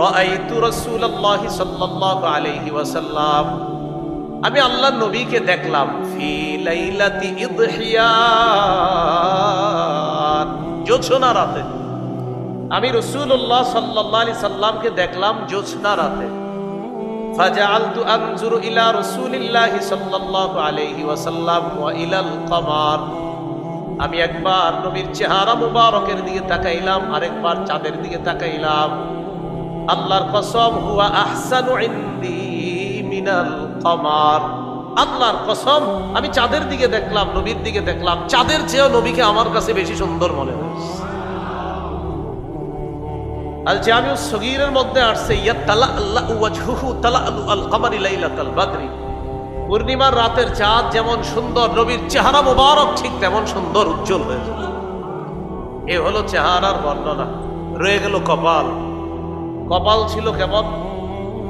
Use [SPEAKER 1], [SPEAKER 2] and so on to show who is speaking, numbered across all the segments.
[SPEAKER 1] রাআইতু রাসূলুল্লাহি সাল্লাল্লাহু আলাইহি ওয়াসাল্লাম, আমি আল্লাহ নবীকে দেখলাম। ফি লাইলাতি ইদহিয়ান, জোছনা রাতে। আমি রসুল্লাহ সাল্লাল্লাহু আলাইহি সাল্লামকে দেখলাম জোছনা রাতে। ফাজআলতু আনজুরু ইলা রাসূলিল্লাহি সাল্লাল্লাহু আলাইহি ওয়াসাল্লাম ওয়া ইলাল কমার। আমি একবার নবীর চেহারা মুবারকের দিকে তাকাইলাম, আরেকবার চাঁদের দিকে তাকাইলাম। আল্লাহর কসম, হুয়া আহসানু ইনদি মিনাল কমার। আল্লাহর কসম, আমি চাঁদের দিকে দেখলাম, নবীর দিকে দেখলাম। চাঁদের চেয়েও নবীকে আমার কাছে বেশি সুন্দর মনে হয়েছে আল জামিউ সগীরের মধ্যে আসছে, ইয়া তালা আল্লাহ ওয়াজহুহু তালা আলু আল কামারি লাইলাতাল বাদরি। পূর্ণিমার রাতের চাঁদ যেমন সুন্দর, নবীর চেহারা মোবারক ঠিক তেমন সুন্দর, উজ্জ্বল হয়েছে এ হলো চেহারার বর্ণনা। রয়ে গেল কপাল। কপাল ছিল কেমন?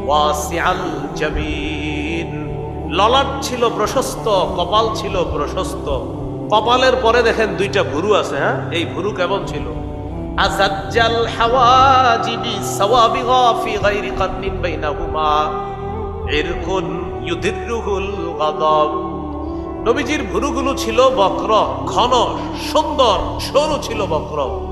[SPEAKER 1] ওয়াসিআল জামিন। ললাট ছিল প্রশস্ত, কপাল ছিল প্রশস্ত। কপালের পরে দেখেন দুইটা ভুরু আছে হ্যাঁ? এই ভুরু কেমন ছিল? আজাজ্জাল হাওয়াজিবি সাওয়াবিগা ফি গায়রি কান্নিন বাইনাহুমা। ইরকুন ইউদিরুহুল গাদাব। নবীজির ভুরুগুলো ছিল বক্র, ঘন, সুন্দর, সরু ছিল বক্র।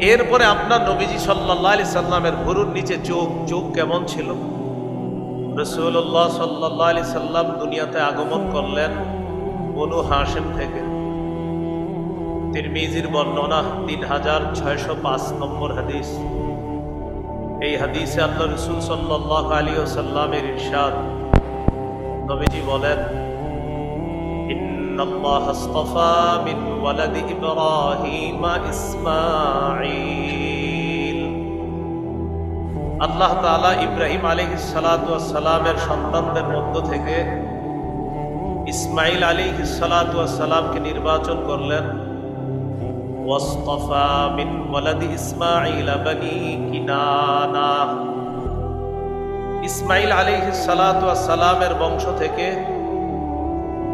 [SPEAKER 1] এরপরে আপনার নবীজি সাল্লাহ আলি সাল্লামের গুরুর নিচে চোখ চোখ কেমন ছিল? রসুল্লাহ সাল্লাহ আলি সাল্লাম দুনিয়াতে আগমন করলেন বনু হাসেম থেকে। তিরমিজির বর্ণনা তিন হাজার ছয়শো পাঁচ নম্বর হাদিস। এই হাদিসে আল্লাহ রসুল সাল্লাহ আলী সাল্লামের ইরশাদ। নবীজি বলেন إن الله اصطفى من ولد إبراهيم إسماعيل আল্লাহ তাআলা ইব্রাহিম আলাইহিস সালাতু ওয়াস সালামের সন্তানদের মধ্য থেকে ইসমাইল আলাইহিস সালাতু ওয়াস সালামকে নির্বাচন করলেন ওয়াসতাফা মিন ওয়ালাদি ইসমাইল বানি কিনানা ইসমাইল আলাইহিস সালাতু ওয়াস সালামের বংশ থেকে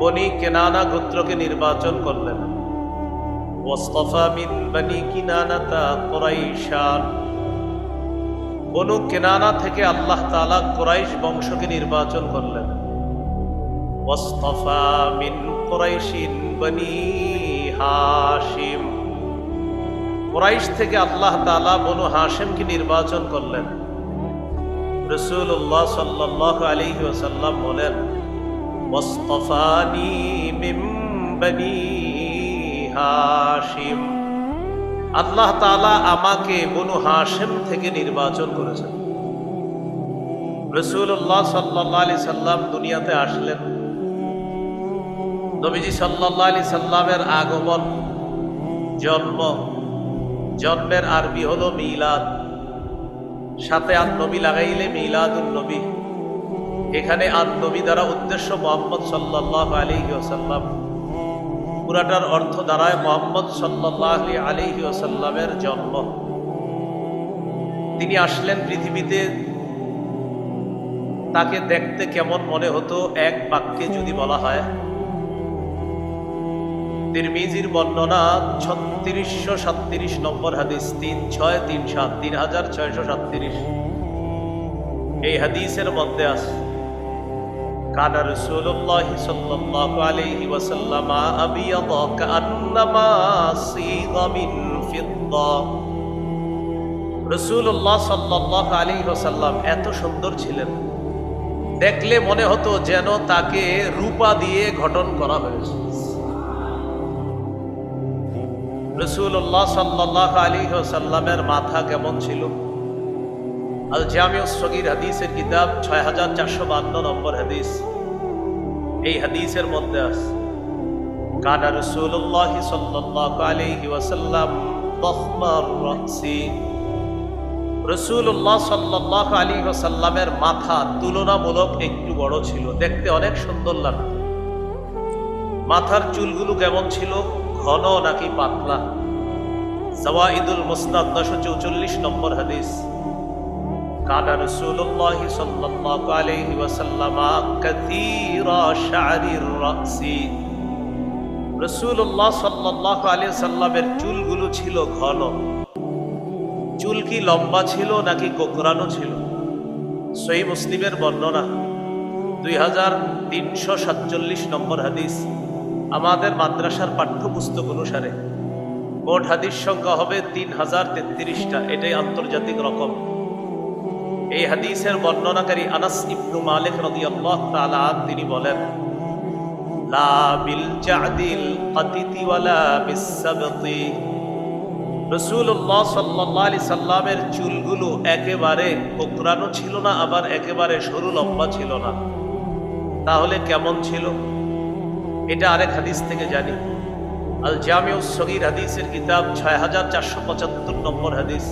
[SPEAKER 1] বনি কেনানা গোত্রকে নির্বাচন করলেন। ওয়াসতাফা মিন বনি কিনানাতা কুরাইশান। বনু কেনানা থেকে আল্লাহ তাআলা কুরাইশ বংশকে নির্বাচন করলেন। ওয়াসতাফা মিন কুরাইশিন বনি হাশিম। কুরাইশ থেকে আল্লাহ তাআলা বনু হাশিমকে নির্বাচন করলেন। রাসূলুল্লাহ সাল্লাল্লাহু আলাইহি ওয়াসাল্লাম বলেন ওয়াসতাফানি মিন বনি হাশিম আল্লাহ তাআলা আমাকে বনু হাশিম থেকে নির্বাচন করেছেন। রসুল্লাহ সাল্লাহ আলি সাল্লাম দুনিয়াতে আসলেন। নবীজি সাল্লাহ আলি সাল্লামের আগমন, জন্ম, জন্মের আরবি হলো মিলাদ। সাথে আর নবী লাগাইলে মিলাদুল নবী। এখানে আর নবী দ্বারা উদ্দেশ্য মোহাম্মদ সাল্লাহ আলী ওসাল্লাম পুরাটার অর্থ দ্বারায় মোহাম্মদ সাল্লাহ আলী ওসাল্লামের জন্ম। তিনি আসলেন পৃথিবীতে। তাকে দেখতে কেমন মনে হতো এক বাক্যে যদি বলা হয়। তিরমিজির বর্ণনা ছত্রিশশো সাতত্রিশ নম্বর হাদিস তিন ছয় তিন সাত তিন হাজার ছয়শো সাতত্রিশ। এই হাদিসের মধ্যে আছে। কান রসুল্লাহ সাল্লাল্লাহু আলাইহি ওয়াসাল্লাম আবিয়াদ কান্নামা সিগা মিন ফিদ্দা রসুল্লাহ সাল্লাহ আলী এত সুন্দর ছিলেন। দেখলে মনে হতো যেন তাকে রূপা দিয়ে গঠন করা হয়েছে। রসুল্লাহ সাল্লাহ আলী সাল্লামের মাথা কেমন ছিল? আল জামিউ সগির হাদিসের কিতাব ছয় হাজার চারশো বান্ন নম্বর হাদিস। এই হাদিসের মধ্যে আছে, কানা রসুল্লাহ সাল্লাহ আলাইহি ওয়াসাল্লাম দখমার রাসি। রসুল্লাহ সাল্লাহ আলী ওসাল্লামের মাথা তুলনামূলক একটু বড় ছিল, দেখতে অনেক সুন্দর লাগত। মাথার চুলগুলো কেমন ছিল? ঘন নাকি পাতলা? জওয়াইদুল মুসনাদ নশো চৌচল্লিশ নম্বর হাদিস। আলাইহি ওয়াসাল্লাম কাসীরা শা'রির রাসি রসুল্লাহ সাল্লাহ আলিয়া সাল্লামের চুলগুলো ছিল ঘন। চুল কি লম্বা ছিল নাকি কোকরানো ছিল? সহি মুসলিমের বর্ণনা। দুই হাজার তিনশো সাতচল্লিশ নম্বর হাদিস। আমাদের মাদ্রাসার পাঠ্যপুস্তক অনুসারে। মোট হাদিস সংখ্যা হবে তিন হাজার তেত্রিশটা। এটাই আন্তর্জাতিক রকম। এই হাদিসের বর্ণনাকারী আনাস ইবনু মালিক রাদিয়াল্লাহু তাআলা তিনি বলেন, লা বিল জাদিল কাতিতি ওয়ালা বিসসাবতি রসুল্লাহ সাল্লাহ আলি সাল্লামের চুলগুলো একেবারে কোকরানো ছিল না, আবার একেবারে সরু লম্বা ছিল না। তাহলে কেমন ছিল? এটা আরেক হাদিস থেকে জানি। আল জামিউ সগির হাদিসের কিতাব ছয় হাজার চারশো পঁচাত্তর নম্বর হাদিস।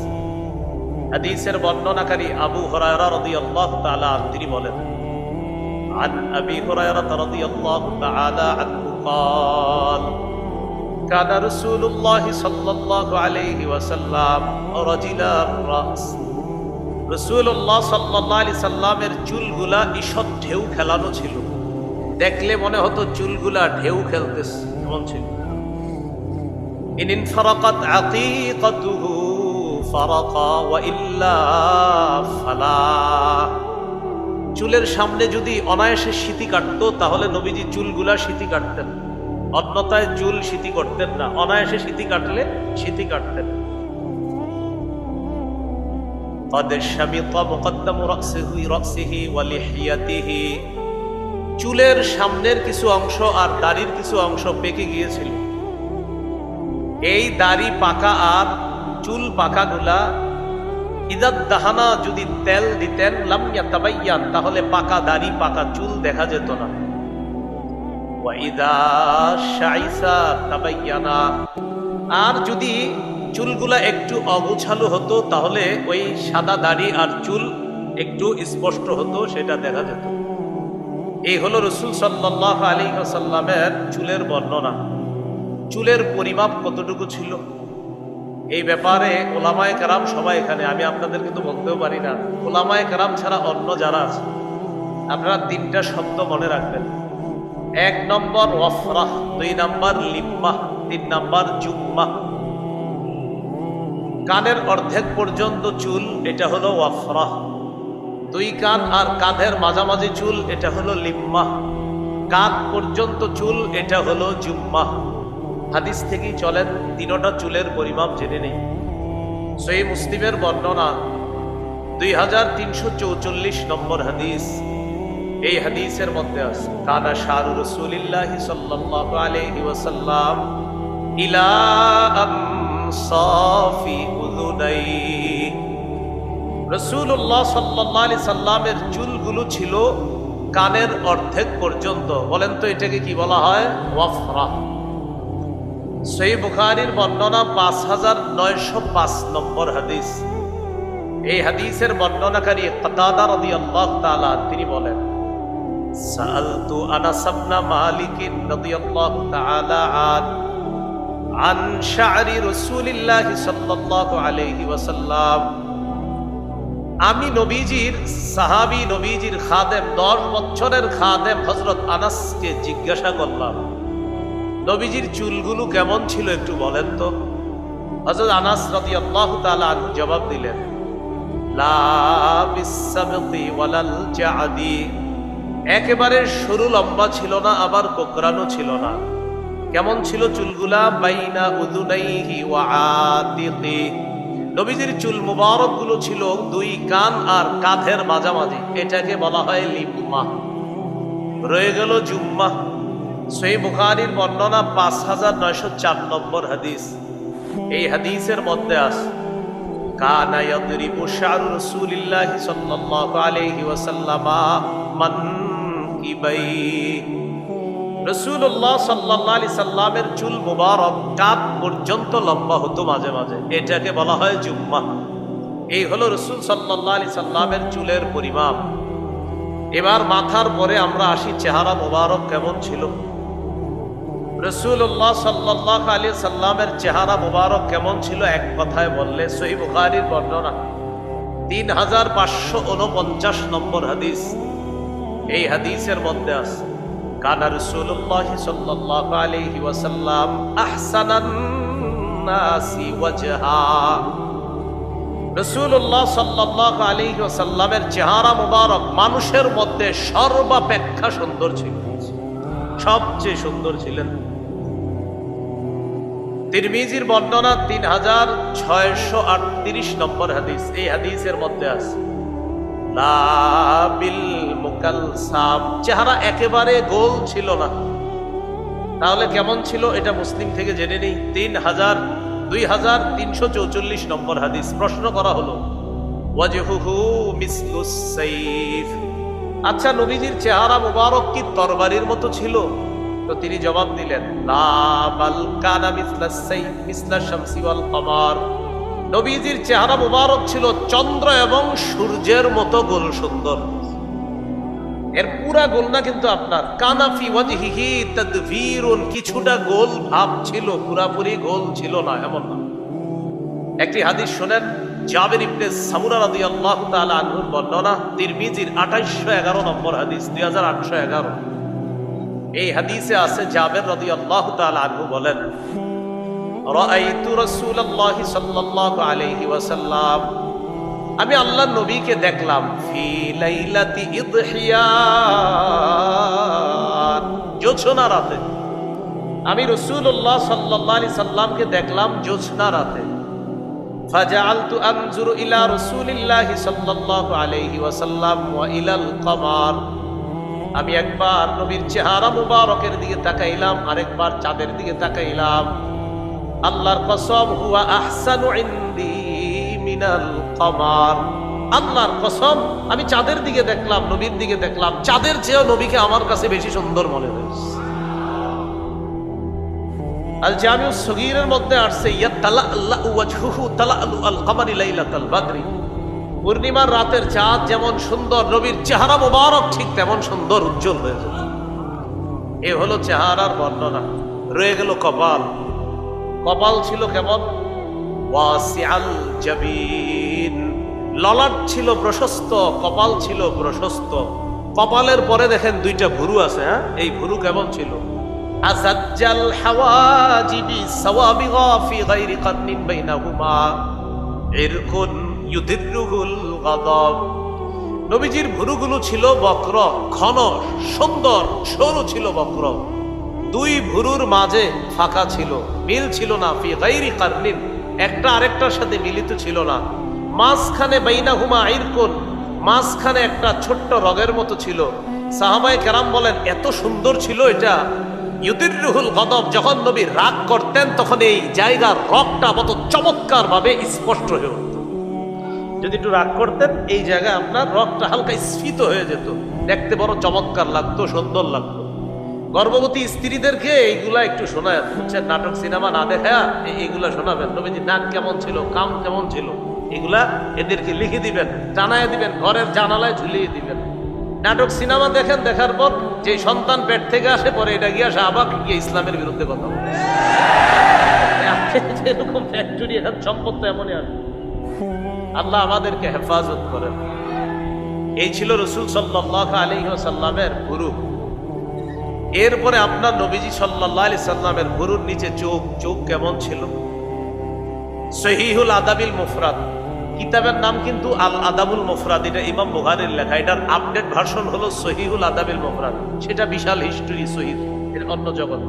[SPEAKER 1] হাদিসের বর্ণনাকারী আবু হরায়রা রদি আল্লাহ তালা তিনি বলেন عن أبي هريرة رضي الله تعالى عنه قال كان رسول الله صلى الله عليه وسلم رجل الرأس রসুল্লাহ সাল্লাহ আলি সাল্লামের চুলগুলা ঈষৎ ঢেউ খেলানো ছিল দেখলে মনে হতো চুলগুলা ঢেউ খেলতেছে এমন ছিল ইন ইনফারাকাত আকিকাতুহু ফারাকা চুলের সামনে যদি অনায়াসে সিঁতি কাটতো, তাহলে নবীজি চুলগুলা সিঁতি কাটতেন। অন্যতায় চুল সিঁতি করতেন না। অনায়াসে সিঁতি কাটলে সিঁতি কাটতেন। চুলের সামনের কিছু অংশ আর দাড়ির কিছু অংশ পেকে গিয়েছিল। এই দাড়ি পাকা আর চুল পাকাগুলা ইদাত দাহানা যদি তেল দিতেন লামিয়া তাবাইয়ান তাহলে পাকা দাড়ি, পাকা চুল দেখা যেত না। আর যদি চুলগুলা একটু অগুছালো হতো, তাহলে ওই সাদা দাড়ি আর চুল একটু স্পষ্ট হতো, সেটা দেখা যেত। এই হলো রসুল সাল্লাহ আলী সাল্লামের চুলের বর্ণনা। চুলের পরিমাপ কতটুকু ছিল? এই ব্যাপারে ওলামায় কারাম সবাই এখানে, আমি আপনাদের কিন্তু বলতেও পারি না। ওলামায় কারাম ছাড়া অন্য যারা আছে, আপনারা তিনটা শব্দ মনে রাখবেন। এক নম্বর ওয়ফরাহ, দুই নম্বর লিম্মা তিন নম্বর জুম্মা কানের অর্ধেক পর্যন্ত চুল, এটা হলো ওয়াফরাহ। দুই কান আর কাঁধের মাঝামাঝি চুল, এটা হলো লিম্মা কান পর্যন্ত চুল, এটা হলো জুম্মা হাদিস থেকেই চলেন, তিনোটা চুলের পরিমাপ জেনে নেই। সেই মুসলিমের বর্ণনা, দুই হাজার তিনশো চৌচল্লিশ নম্বর হাদিস। এই হাদিসের মধ্যে আছে, কানা শাহরু রসুলিল্লাহি সাল্লাল্লাহু আলাইহি ওয়াসাল্লাম ইলা আমসাফি উযুনাই রাসূলুল্লাহ সাল্লাল্লাহু আলাইহি সাল্লামের চুলগুলো ছিল কানের অর্ধেক পর্যন্ত। বলেন তো এটাকে কি বলা হয়? ওয়াফরা। সেই বুখারির বর্ণনা পাঁচ হাজার নয়শো পাঁচ নম্বর হাদিস এই হাদিসের বর্ণনাকারী কতাদা রাদিয়াল্লাহু তাআলা তিনি বলেন سألت أنس بن مالك رضي الله تعالى عنه عن شعر رسول الله صلى الله عليه وسلم আমি নবীজির সাহাবি নবীজির খাদেম দশ বছরের খাদেম হজরত আনাসকে জিজ্ঞাসা করলাম নবীজির চুলগুলো কেমন ছিল একটু বলেন তো? হজরত আনাস রদি আল্লাহ তালা জবাব দিলেন একেবারে সরু লম্বা ছিল না, আবার কোকরানো ছিল না। কেমন ছিল চুলগুলা? বাইনা উদুনাইহি ওয়া নবীজির চুল মুবারকগুলো ছিল দুই কান আর কাঁধের মাঝামাঝি। এটাকে বলা হয় লিম্মা রয়ে গেল জুম্মা। সেই বুখারির বর্ণনা পাঁচ হাজার নয়শো চার নম্বর হাদিস। এই হাদিসের মধ্যে আস সাল্লাল্লাহু আলাইহি সাল্লাল্লাহু আলাইহি সাল্লামের চুল মুবারক কাঁধ পর্যন্ত লম্বা হতো মাঝে মাঝে, এটাকে বলা হয় জুম্মা। এই হলো রসুল আলাইহি সাল্লামের চুলের পরিমাপ। এবার মাথার পরে আমরা আসি, চেহারা মোবারক কেমন ছিল? রসুল্লাহ সাল্লাহ আলী সাল্লামের চেহারা মোবারক কেমন ছিল? এক কথায় বললে সহি বুখারির বর্ণনা তিন হাজার পাঁচশো উনপঞ্চাশ নম্বর হাদিস। এই হাদিসের মধ্যে আছে, কানা রসুল্লাহ সাল্লাহ আলাইহি ওয়াসাল্লাম ওয়াজহা। রসুল্লাহ সাল্লাহ আলী সাল্লামের চেহারা মুবারক মানুষের মধ্যে সর্বাপেক্ষা সুন্দর ছিল। সবচেয়ে সুন্দর ছিলেন তিরমিজির বর্ণনা তিন হাজার ছয়শো আটত্রিশ নম্বর হাদিস। এই হাদিসের মধ্যে আছে লাবিল মুকালসাম। চেহারা একেবারে গোল ছিল না। তাহলে কেমন ছিল এটা মুসলিম থেকে জেনে নেই। তিন হাজার, দুই হাজার তিনশো চৌচল্লিশ নম্বর হাদিস। প্রশ্ন করা হলো, ওয়াজহুহু মিসলুস সাইফ আচ্ছা নবীজির চেহারা মুবারক কি তরবারির মতো ছিল? তো তিনি জবাব দিলেন নবীজির চেহারা মুবারক ছিল চন্দ্র এবং সূর্যের মতো গোল সুন্দর। এর পুরা গোল না কিন্তু আপনার। কানাফি ওয়াজহিহি তাদভীরুন কিছুটা গোল ভাব ছিল, পুরাপুরি গোল ছিল না, এমন না। একটি হাদিস শোনেন, জাবের ইবনে সামুরা রাদিয়াল্লাহু তাআলা আনহুর বর্ণনা, তিরমিজির 2811 নম্বর হাদিস 2811 এই হাদিসে আছে জাবের রাদি আল্লাহ আনহু বলেন, রাআইতু সাল্লাল্লাহু আলাইহি ওয়াসাল্লাম। আমি আল্লাহ নবীকে দেখলাম, ফি লাইলাতি ইদহিয়ান। জোছনা রাতে। আমি রাসূলুল্লাহ সাল্লাল্লাহু আলাইহি সাল্লামকে দেখলাম জোছনা রাতে। ফাজআলতু আনজুরু ইলা রাসূলিল্লাহি সাল্লাল্লাহু আলাইহি ওয়াসাল্লাম ওয়া ইলাল আমি একবার নবীর চেহারা মুবারকের দিকে তাকাইলাম, আরেকবার চাঁদের দিকে তাকাইলাম। আল্লাহর কসম, হুয়া আহসানু ইনদি মিনাল কমার। আল্লাহর কসম, আমি চাঁদের দিকে দেখলাম, নবীর দিকে দেখলাম। চাঁদের চেয়েও নবীকে আমার কাছে বেশি সুন্দর মনে হয়েছে। আল জামিউ সগীরের মধ্যে আসছে ইয়া তালা আল্লাহ ওয়াজহুহু তালা আল কমারি লাইলাতাল বাদরি। পূর্ণিমার রাতের চাঁদ যেমন সুন্দর, নবীর চেহারা মোবারক ঠিক তেমন সুন্দর, উজ্জ্বল হয়ে যেত এ হলো চেহারার বর্ণনা। রয়ে গেল কপাল। কপাল ছিল কেমন? ললাট ছিল প্রশস্ত, কপাল ছিল প্রশস্ত। কপালের পরে দেখেন দুইটা ভুরু আছে হ্যাঁ? এই ভুরু কেমন ছিল? আজাজ্জাল হাওয়াজিবি সাওয়াবিগা ফি গায়রি কান্নিন বাইনাহুমা। ইউদিরুহুল গাদাব। নবীজির ভুরুগুলো ছিল বক্র, ঘন, সুন্দর, সরু ছিল বক্র। দুই ভুরুর মাঝে ফাঁকা ছিল, মিল ছিল না, ফি গাইরি কারনিন। একটা আরেকটার সাথে মিলিত ছিল না। মাঝখানে বাইনাহুমা আইরকুন মাঝখানে একটা ছোট্ট রগের মতো ছিল। সাহাবায়ে কেরাম বলেন, এত সুন্দর ছিল এটা। ইউদিরুহুল গদব যখন নবী রাগ করতেন, তখন এই জায়গার রগটা মতো চমৎকার ভাবে স্পষ্ট হয়ে উঠত। যদি একটু রাগ করতেন, এই জায়গায় আপনার রগটা হালকা স্ফীত হয়ে যেত। দেখতে বড় চমৎকার লাগতো, সুন্দর লাগতো। গর্ভবতী স্ত্রীদেরকে এইগুলা একটু শোনায়, বুঝছেন? নাটক, সিনেমা না দেখা এইগুলা শোনাবেন। নবীজি নাক কেমন ছিল কাম কেমন ছিল? এগুলা এদেরকে লিখে দিবেন, টানায় দিবেন, ঘরের জানালায় ঝুলিয়ে দিবেন। নাটক, সিনেমা দেখেন, দেখার পর যে সন্তান পেট থেকে আসে, পরে এটা গিয়া শাহবাগ গিয়ে ইসলামের বিরুদ্ধে কথা বলে। এরকম ফ্যাক্টরি এখন সম্পদ তো এমনই আছে আল্লাহ আমাদেরকে হেফাজত করেন। এই ছিল রসুল সাল্লাহ আলী সাল্লামের গুরু। এরপরে আপনার নবীজি সাল্লাহ আলি সাল্লামের গুরুর নিচে চোখ চোখ কেমন ছিল? সহিহুল আদাবিল মুফরাদ। কিতাবের নাম কিন্তু আল আদাবুল মুফরাদ, এটা ইমাম বুহারের লেখা। এটার আপডেট ভার্সন হলো সহিহুল আদাবিল মুফরাদ। সেটা বিশাল হিস্টোরি সহিদ এর অন্য জগৎ।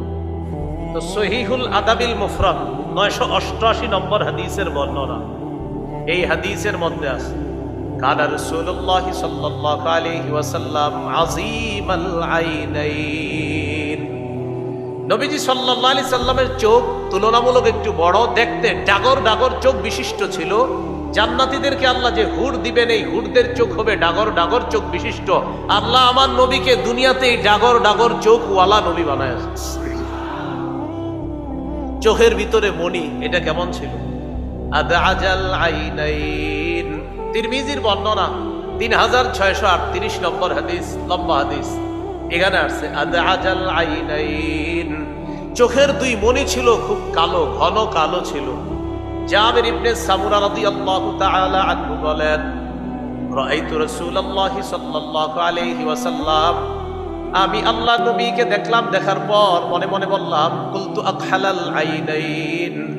[SPEAKER 1] তো সহিহুল আদাবিল মুফরাদ, নয়শো অষ্টআশি নম্বর হাদিসের বর্ণনা। এই হাদিসের মধ্যে আছে কানা রাসূলুল্লাহ সাল্লাল্লাহু আলাইহি ওয়াসাল্লাম আজিমাল আইনাইন। নবীজি সাল্লাল্লাহু আলাইহি সাল্লামের চোখ তুলনামূলক একটু বড়, দেখতে ডাগর ডাগর চোখ বিশিষ্ট ছিল। জান্নাতীদেরকে আল্লাহ যে হুর দিবেন, এই হুরদের চোখ হবে ডাগর ডাগর চোখ বিশিষ্ট। আল্লাহ আমার নবীকে দুনিয়াতে এই ডাগর ডাগর চোখ ওয়ালা নবী বানায়। চোখের ভিতরে মণি, এটা কেমন ছিল? আদাজাল আইনাইন। তিরমিজির বর্ণনা তিন হাজার ছয়শো আটত্রিশ নম্বর হাদিস, লম্বা হাদিস। এখানে আসছে আদাজাল আইনাইন। চোখের দুই মণি ছিল, খুব কালো, ঘন কালো ছিল। জাবের ইবনে সামুরা রাদিয়াল্লাহু তাআলা আনহু বলেন, রাআইতু রাসূলুল্লাহি সাল্লাল্লাহু আলাইহি ওয়াসাল্লাম। আমি আল্লাহ নবীকে দেখলাম, দেখার পর মনে মনে বললাম, কুলতু আকহালাল আইনাইন।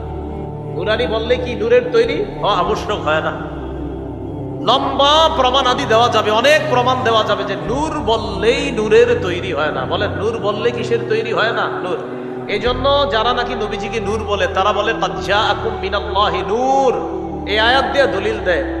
[SPEAKER 1] নুরানি বললে কি, নূরের তৈরি? আবশ্যক হয় না। লম্বা প্রমাণ আদি দেওয়া যাবে, অনেক প্রমাণ দেওয়া যাবে যে নূর বললেই নূরের তৈরি হয় না। বলে নূর বললে কিসের তৈরি হয় না? নূর। এই জন্য যারা নাকি নবীজিকে নূর বলে, তারা বলে নূর। এই আয়াত দিয়ে দলিল দেয়।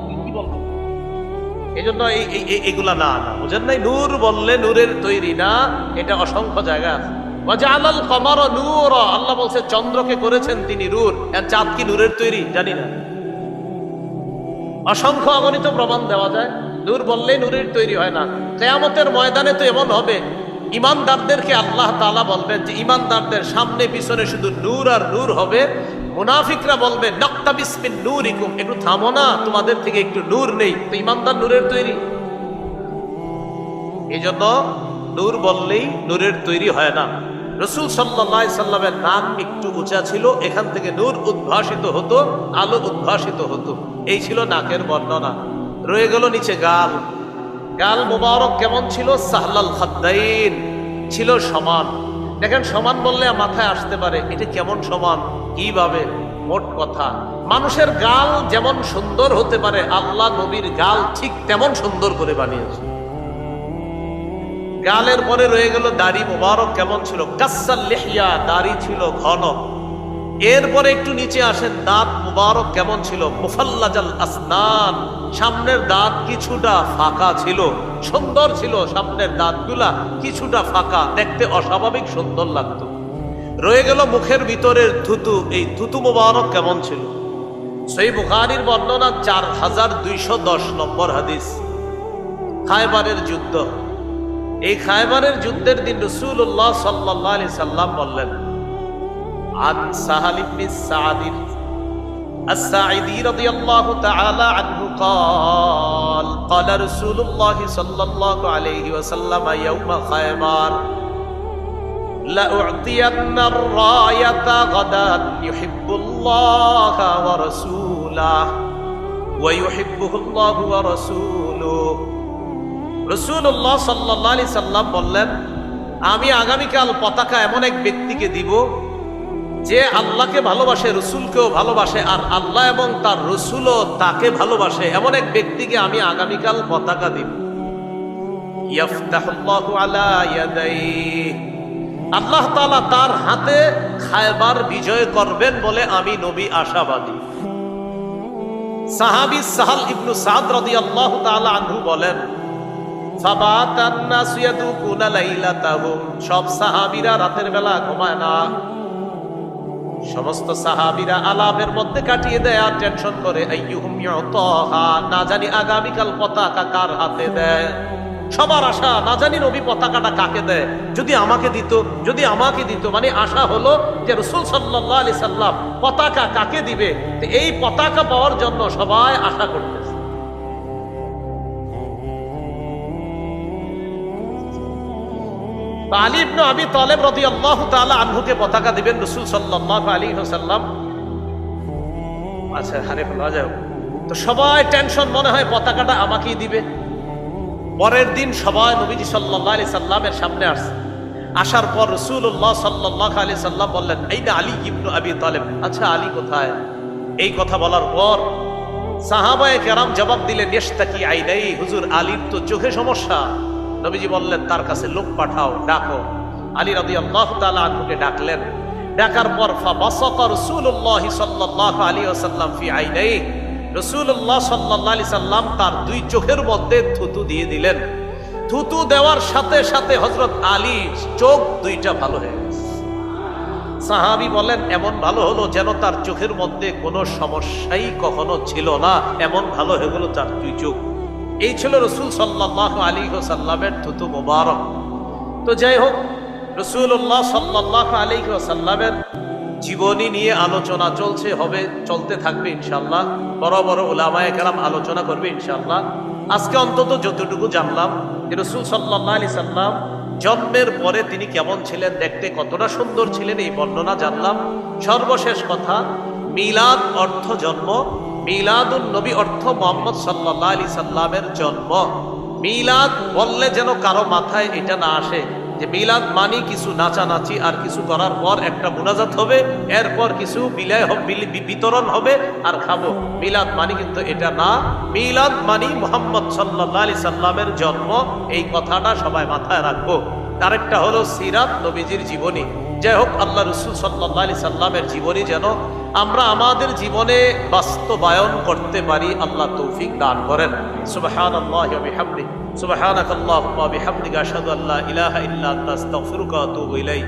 [SPEAKER 1] এই জন্য না না। বুঝেন নাই? নূর বললে নূরের তৈরি না, এটা অসংখ্য জায়গা আছে। ওয়াজআলাল কমারা নূরা। আল্লাহ বলছে, চন্দ্রকে করেছেন তিনি নূর। আর চাঁদ কি নূরের তৈরি? জানি না। অসংখ্য অগণিত প্রমাণ দেওয়া যায়। নূর বললে নূরের তৈরি হয় না। কেয়ামতের ময়দানে তো এমন হবে। ইমানদারদেরকে আল্লাহ তালা বলবেন যে, ইমানদারদের সামনে, পিছনে শুধু নূর আর নূর হবে। মুনাফিকরা বলবে, নক্তা বিসমিন নূর ইকুম একটু থামো না, তোমাদের থেকে একটু নূর নেই। তো ইমানদার নূরের তৈরি। এই জন্য নূর বললেই নূরের তৈরি হয় না। রসুল সাল্লাহ সাল্লামের নাক একটু উঁচা ছিল, এখান থেকে নূর উদ্ভাসিত হতো, আলো উদ্ভাসিত হতো। এই ছিল নাকের বর্ণনা। রয়ে গেল নিচে গাল। গাল মোবারক কেমন ছিল? সাহলাল খাদ্দাইন। ছিল সমান। দেখেন, সমান বললে মাথায় আসতে পারে। এটা কেমন সমান? কীভাবে? মোট কথা, মানুষের গাল যেমন সুন্দর হতে পারে, আল্লাহ নবীর গাল ঠিক তেমন সুন্দর করে বানিয়েছে। গালের পরে রয়ে গেল দাড়ি মোবারক কেমন ছিল, কাসাল লেহিয়া, দাড়ি ছিল ঘন। এরপরে একটু নিচে আসেন, দাঁত মুবারক কেমন ছিল, মুফাল্লাজাল আসনান, সামনের দাঁত কিছুটা ফাঁকা ছিল, সুন্দর ছিল, সামনের দাঁতগুলা কিছুটা ফাঁকা, দেখতে অস্বাভাবিক সুন্দর লাগতো। রয়ে গেল মুখের ভিতরের থুতু এই থুতু মুবারক কেমন ছিল সেই বুখারির বর্ণনা চার হাজার দুইশো দশ নম্বর হাদিস খায়বারের যুদ্ধ এই খায়বারের যুদ্ধের দিন রসুল্লাহ সাল্লাহ আলি সাল্লাম বললেন عن سهل بن سعد الساعدي رضي الله تعالى عنه قال قال رسول الله صلى الله عليه وسلم يوم خيبر لأعطين الراية غدا يحب الله ورسوله ويحبه الله ورسوله রসুল্লাহ সাল্লাহ আলি সাল্লাম বললেন আমি আগামীকাল পতাকা এমন এক ব্যক্তিকে দিব যে আল্লাহকে ভালোবাসে রসুলকেও ভালোবাসে আর আল্লাহ এবং তার রসুলও তাকে ভালোবাসে এমন এক ব্যক্তিকে আমি আগামীকাল পতাকা দিব ইয়াফতাহুল্লাহু আলা ইয়াদাইহি আল্লাহ তালা তার হাতে খায়বার বিজয় করবেন বলে আমি নবী আশাবাদী। সাহাবি সাহাল ইবনু সাদ রাদিয়াল্লাহু তাআলা আনহু বলেন সব সাহাবীরা রাতের বেলা ঘুমায় না। সমস্ত সাহাবীরা আলাপের মধ্যে কাটিয়ে দেয় আর টেনশন করে না জানি আগামীকাল পতাকা কার হাতে দেয়। সবার আশা, না জানি নবী পতাকাটা কাকে দেয়। যদি আমাকে দিত, যদি আমাকে দিত মানে আশা হলো যে রসুল সাল্লাহ আলি সাল্লাম পতাকা কাকে দিবে? তো এই পতাকা পাওয়ার জন্য সবাই আশা করতেছে। আলী পতাকা দিবেন ওয়াসাল্লাম। আচ্ছা তো সবাই টেনশন মনে হয় পতাকাটা আমাকেই দিবে। পরের দিন সবাই নবীজি সাল্লাল্লাহু আলাইহি সাল্লামের সামনে আসছে। আসার পর রাসূলুল্লাহ সাল্লাল্লাহু আলি সাল্লাম বললেন এই না আলী ইবনু আবি তালেব? আচ্ছা আলী কোথায়? এই কথা বলার পর সাহাবায়ে কেরাম জবাব দিলেন নেশতাকি আইনাই, হুজুর আলীর তো চোখে সমস্যা। নবীজি বললেন, তার কাছে লোক পাঠাও, ডাকো। আলী রাদি আল্লাহ আনহুকে ডাকলেন। ডাকার পর, ফাবাসাকা রাসূলুল্লাহ সাল্লাল্লাহু আলাইহি ওয়াসাল্লাম ফি আইনাই রাসূলুল্লাহ সাল্লাল্লাহু আলাইহি সাল্লাম তার দুই চোখের মধ্যে থুতু দিয়ে দিলেন। থুতু দেওয়ার সাথে সাথে হযরত আলী চোখ দুইটা ভালো হয়ে গেছে। সাহাবি বলেন, এমন ভালো হলো যেন তার চোখের মধ্যে কোনো সমস্যাই কখনো ছিল না। এমন ভালো হয়ে গেল তার দুই চোখ। এই ছিল রসুল সাল্লাহ আলী সাল্লামের থুতু মোবারক। তো যাই হোক রসুল্লাহ সাল্লাহ আলী সাল্লামের জীবনী নিয়ে আলোচনা চলছে, হবে, চলতে থাকবে ইনশাল্লাহ বড় বড় ওলামায় কেরাম আলোচনা করবে ইনশাল্লাহ আজকে অন্তত যতটুকু জানলাম রসুল সাল্লাহ আলি সাল্লাম জন্মের পরে তিনি কেমন ছিলেন, দেখতে কতটা সুন্দর ছিলেন, এই বর্ণনা জানলাম। সর্বশেষ কথা, মিলাদ অর্থ জন্ম, মিলাদুন নবী অর্থ মোহাম্মদ সাল্লাহ আলি সাল্লামের জন্ম। মিলাদ বললে যেন কারও মাথায় এটা না আসে। যে মিলাদ মানি কিছু নাচানাচি আর কিছু করার পর একটা মুনাজাত হবে, এরপর কিছু বিলয় বিতরণ হবে, আর খাব। মিলাদ মানি কিন্তু এটা না। মিলাদ মানি মোহাম্মদ সাল্লাহ আলি সাল্লামের জন্ম। এই কথাটা সবাই মাথায় রাখব। আরেকটা হলো সিরাত নবীজির জীবনী। যাই হোক, আল্লাহ রসুল সাল্লাহ আলি সাল্লামের জীবনী যেন আমরা আমাদের জীবনে বাস্তবায়ন করতে পারি, আল্লাহ তৌফিক দান করেন। সুবাহান আল্লাহ বিহামদি সুবহানাক আল্লাহুম্মা বিহামদিকা আশহাদু আল্লা ইলাহা ইল্লা আনতা, আস্তাগফিরুকা ওয়া আতুবু ইলাইক।